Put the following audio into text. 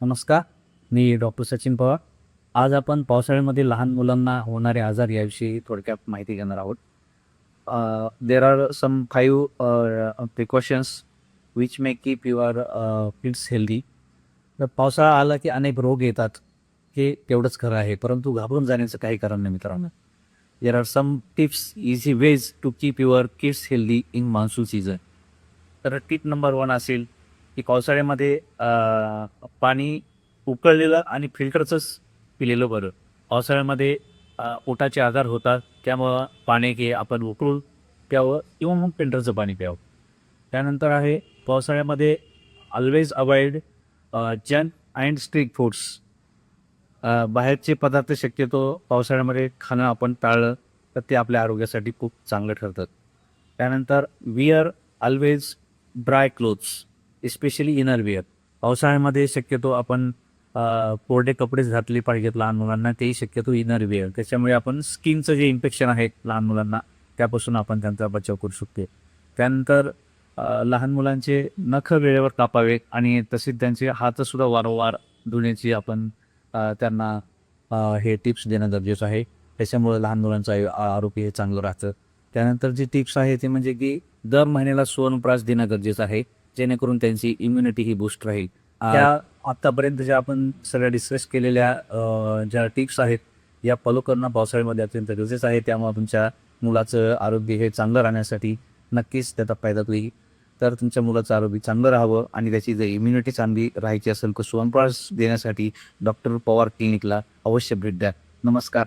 नमस्कार मी डॉक्टर सचिन पवार. आज आपण पावसाळ्यामध्ये लहान मुलांना होणारे आजार याविषयी थोडक्यात माहिती घेणार आहोत. There are some five precautions which may keep your kids healthy तर पावसाळा आला की अनेक रोग येतात हे तेवढंच खरं आहे. परंतु घाबरून जाण्याचं काही कारण नाही मित्रांनो. There are some tips easy ways to keep your kids healthy in monsoon season तर टिप नंबर वन असेल की पावसाळ्यामध्ये पाणी उकळलेलं आणि फिल्टरचंच पिलेलं बरं. पावसाळ्यामध्ये पोटाचे आजार होतात त्यामुळं पाणी घे आपण उकळून प्यावं किंवा मग फिल्टरचं पाणी प्यावं. त्यानंतर आहे पावसाळ्यामध्ये always avoid junk and street foods बाहेरचे पदार्थ शक्यतो पावसाळ्यामध्ये खाणं आपण टाळलं तर ते आपल्या आरोग्यासाठी खूप चांगलं ठरतं. त्यानंतर wear always dry clothes especially innerwear पावसाळ्यामध्ये शक्यतो आपण कोरडे कपडेच घातले पाहिजेत लहान मुलांना तेही शक्यतो इनरविअर त्याच्यामुळे आपण स्किनचं जे इन्फेक्शन आहे लहान मुलांना त्यापासून आपण त्यांचा बचाव करू शकतो त्यानंतर लहान मुलांचे नख वेळेवर कापावे आणि तसेच त्यांचे हातसुद्धा वारंवार धुण्याची आपण त्यांना हे टिप्स देणं गरजेचं आहे. त्याच्यामुळे लहान मुलांचं आरोग्य हे चांगलं राहतं. त्यानंतर जी टिप्स आहे ते म्हणजे की दर महिन्याला सुवर्णप्राश देणं गरजेचं आहे. जेणेकरून त्यांची इम्युनिटी ही बूस्ट राहील. त्या आतापर्यंत ज्या आपण सगळ्या डिस्कस केलेल्या ज्या टिप्स आहेत या फॉलो करणं पावसाळ्यामध्ये अत्यंत गरजेचं आहे. त्यामुळे तुमच्या मुलाचं आरोग्य हे चांगलं राहण्यासाठी नक्कीच त्याचा फायदा होईल. तर तुमच्या मुलाचं आरोग्य चांगलं राहावं आणि त्याची जर इम्युनिटी चांगली राहायची असेल तर सुवर्णप्राश देण्यासाठी डॉक्टर पवार क्लिनिकला अवश्य भेट द्या. नमस्कार.